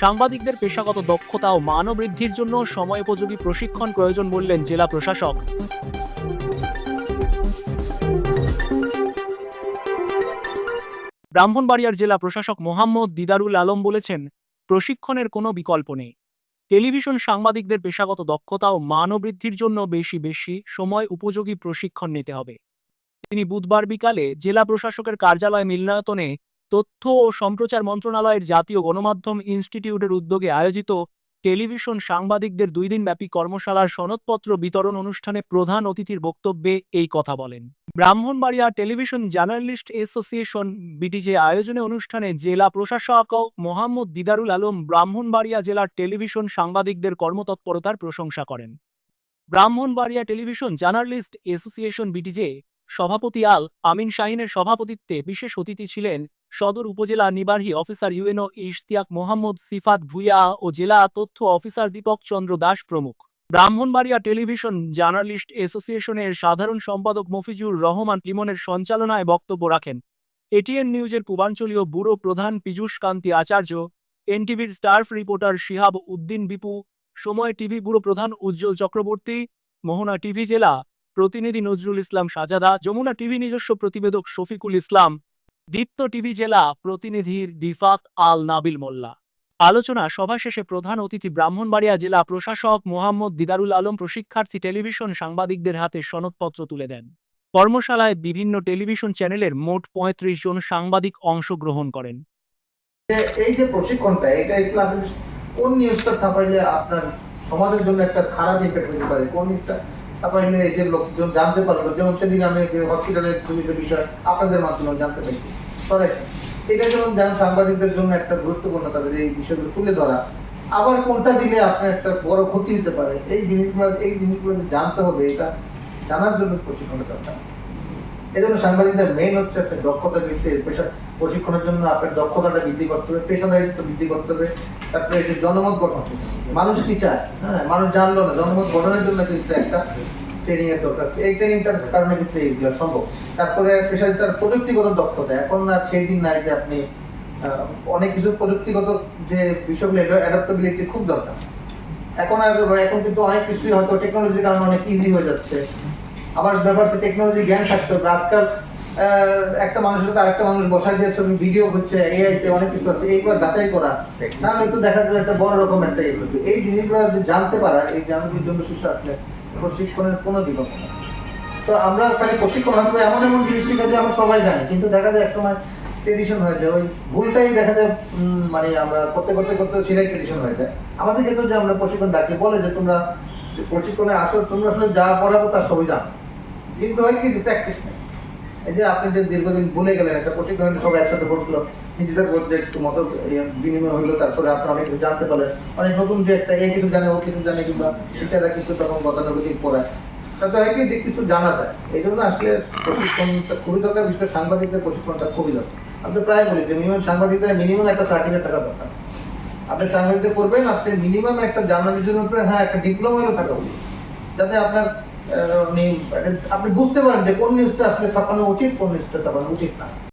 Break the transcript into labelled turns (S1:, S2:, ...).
S1: সাংবাদিকদের পেশাগত দক্ষতা ও মানবৃদ্ধির জন্য সময়োপযোগী প্রশিক্ষণ প্রয়োজন বললেন জেলা প্রশাসক। ব্রাহ্মণবাড়িয়ার জেলা প্রশাসক মোহাম্মদ দিদারুল আলম বলেছেন, প্রশিক্ষণের কোনো বিকল্প নেই। টেলিভিশন সাংবাদিকদের পেশাগত দক্ষতা ও মানবৃদ্ধির জন্য বেশি বেশি সময় উপযোগী প্রশিক্ষণ নিতে হবে। তিনি বুধবার বিকালে জেলা প্রশাসকের কার্যালয় মিলনায়তনে তথ্য ও সম্প্রচার মন্ত্রণালয়ের জাতীয় গণমাধ্যম ইনস্টিটিউটের উদ্যোগে আয়োজিত টেলিভিশন সাংবাদিকদের দুই দিনব্যাপী কর্মশালার সনদপত্র বিতরণ অনুষ্ঠানে প্রধান অতিথির বক্তব্যে এই কথা বলেন। Brahmanbaria television journalist association BTJ আয়োজনে অনুষ্ঠানে জেলা প্রশাসক মোহাম্মদ দিদারুল আলম ব্রাহ্মণবাড়িয়া জেলার টেলিভিশন সাংবাদিকদের কর্মতৎপরতার প্রশংসা করেন। Brahmanbaria television journalist association BTJ সভাপতি আল আমিন শাহিনের সভাপতিত্বে বিশেষ অতিথি ছিলেন সদর উপজেলা নির্বাহী অফিসার ইউএনও ইশতিয়াক মোহাম্মদ, সিফাত ভুইয়া ও জেলা তথ্য অফিসার দীপক চন্দ্র দাস প্রমুখ। ব্রাহ্মণবাড়িয়া টেলিভিশন জার্নালিস্ট অ্যাসোসিয়েশনের সাধারণ সম্পাদক মফিজুর রহমান লিমনের সঞ্চালনায় বক্তব্য রাখেন। এটিএন নিউজের পূর্বাঞ্চলীয় ব্যুরো প্রধান Piyush Kanti Acharya, এনটিভির staff reporter Shihab Uddin Bipu, Somoy TV bureau প্রধান উজ্জ্বল চক্রবর্তী, মোহনা টিভি জেলা প্রতিনিধি নজরুল ইসলাম সাজাদা, যমুনা টিভি নিজস্ব প্রতিবেদক শফিকুল ইসলাম দীপ্ত টিভি জেলা প্রতিনিধির ডিফাত আল নাবিল মোল্লা। আলোচনা সভা শেষে প্রধান অতিথি ব্রাহ্মণবাড়িয়া জেলা প্রশাসক মোহাম্মদ দিদারুল আলম প্রশিক্ষার্থী টেলিভিশন সাংবাদিকদের হাতে সনদপত্র তুলে দেন। কর্মশালায় বিভিন্ন টেলিভিশন চ্যানেলের মোট পঁয়ত্রিশ জন সাংবাদিক অংশগ্রহণ করেন।
S2: এই যে প্রশিক্ষণটা, এটা কোন নিউজটা ছাপাইলে আপনার সমাজের জন্য একটা খারাপ হতে পারে? কোন ছাপাইলে এই যে লোকজন জানতে পারল যেমন সেদিন আমি হসপিটালের জমিতে বিষয় আপনাদের মাধ্যমে জানতে পেরেছি। সরাইছি এটা যেমন জান সাংবাদিকদের জন্য একটা গুরুত্বপূর্ণ তাদের এই বিষয়গুলো তুলে ধরা। আবার কোনটা দিলে আপনার একটা বড় ক্ষতি হতে পারে? এই জিনিসগুলো এই জিনিসগুলো জানতে হবে, এটা জানার জন্য প্রশিক্ষণের দরকার। এই জন্য সাংবাদিকদের মেইন হচ্ছে একটা দক্ষতা বৃদ্ধি পেশা প্রশিক্ষণের জন্য আপনার দক্ষতাটা বৃদ্ধি করতে হবে, পেশাদারিত্ব বৃদ্ধি করতে হবে। তারপরে এই যে জনমত গঠন, মানুষ কি চায়? হ্যাঁ মানুষ জানলো না, জনমত গঠনের জন্য কিন্তু একটা ট্রেনিং এর দরকার এই ট্রেনিংটার কারণে কিন্তু এইগুলো সম্ভব। তারপরে পেশাদার প্রযুক্তিগত দক্ষতা, এখন আর সেই দিন নাই যে আপনি অনেক কিছু প্রযুক্তিগত যে বিষয়গুলো এগুলো অ্যাডাপ্টেবিলিটি খুব দরকার। এখন আর এখন কিন্তু অনেক কিছুই হয়তো টেকনোলজির কারণে অনেক ইজি হয়ে যাচ্ছে। আবার ব্যাপার হচ্ছে টেকনোলজি জ্ঞান থাকতে হবে আজকাল একটা মানুষের সাথে আরেকটা মানুষ বসাই দিয়ে ছবি ভিডিও হচ্ছে এআই তে অনেক কিছু আছে এইগুলো যাচাই করা। নাহলে একটু দেখা গেল একটা বড় রকম একটা এগুলো এই জিনিসগুলো যে জানতে পারা এই জানানোর জন্য শিশু আসলে প্রশিক্ষণের কোনো বিকল্প নেই। তো আমরা খালি প্রশিক্ষণ হয়তো এমন এমন জিনিস শিখে যে আমরা সবাই জানি কিন্তু দেখা যায় একসময় ট্রেডিশন হয়ে যায় ওই ভুলটাই দেখা যায় মানে আমরা করতে করতে করতে সেটাই ট্রেডিশন হয়ে যায়। আমাদের ক্ষেত্রে যে আমরা প্রশিক্ষণ ডাকি বলে যে তোমরা যে প্রশিক্ষণে আসো তোমরা আসলে যা পড়াবো তার সবই জানো। কিন্তু হয় কি প্র্যাকটিস নেই। এই যে আপনি যে দীর্ঘদিন ভুলে গেলেন, একটা প্রশিক্ষণে সবাই একসাথে বসল নিজেদের মধ্যে একটু মত বিনিময় হইল, তারপরে আপনি অনেক কিছু জানতে পারলেন। অনেক নতুন যে একটা এ কিছু জানে, ও কিছু জানে, কিংবা টিচাররা কিছু তখন গতানুগতিক পড়ায়। তাতে হয় কি যে কিছু জানা যায়। এই জন্য আসলে প্রশিক্ষণটা খুবই দরকার, বিশেষ করে সাংবাদিকদের প্রশিক্ষণটা খুবই দরকার। আপনি প্রায় বলি যে মিনিমাম সাংবাদিকদের মিনিমাম একটা সার্টিফিকেট থাকা দরকার। আপনি সাংবাদিকদের করবেন, আপনি মিনিমাম একটা জার্নালিজমের উপরে হ্যাঁ একটা ডিপ্লোমা থাকা উচিত। যাতে আপনার আপনি আপনি বুঝতে পারেন যে কোন নিউজটা আসলে ছাপানো উচিত, কোন নিউজটা ছাপানো উচিত না।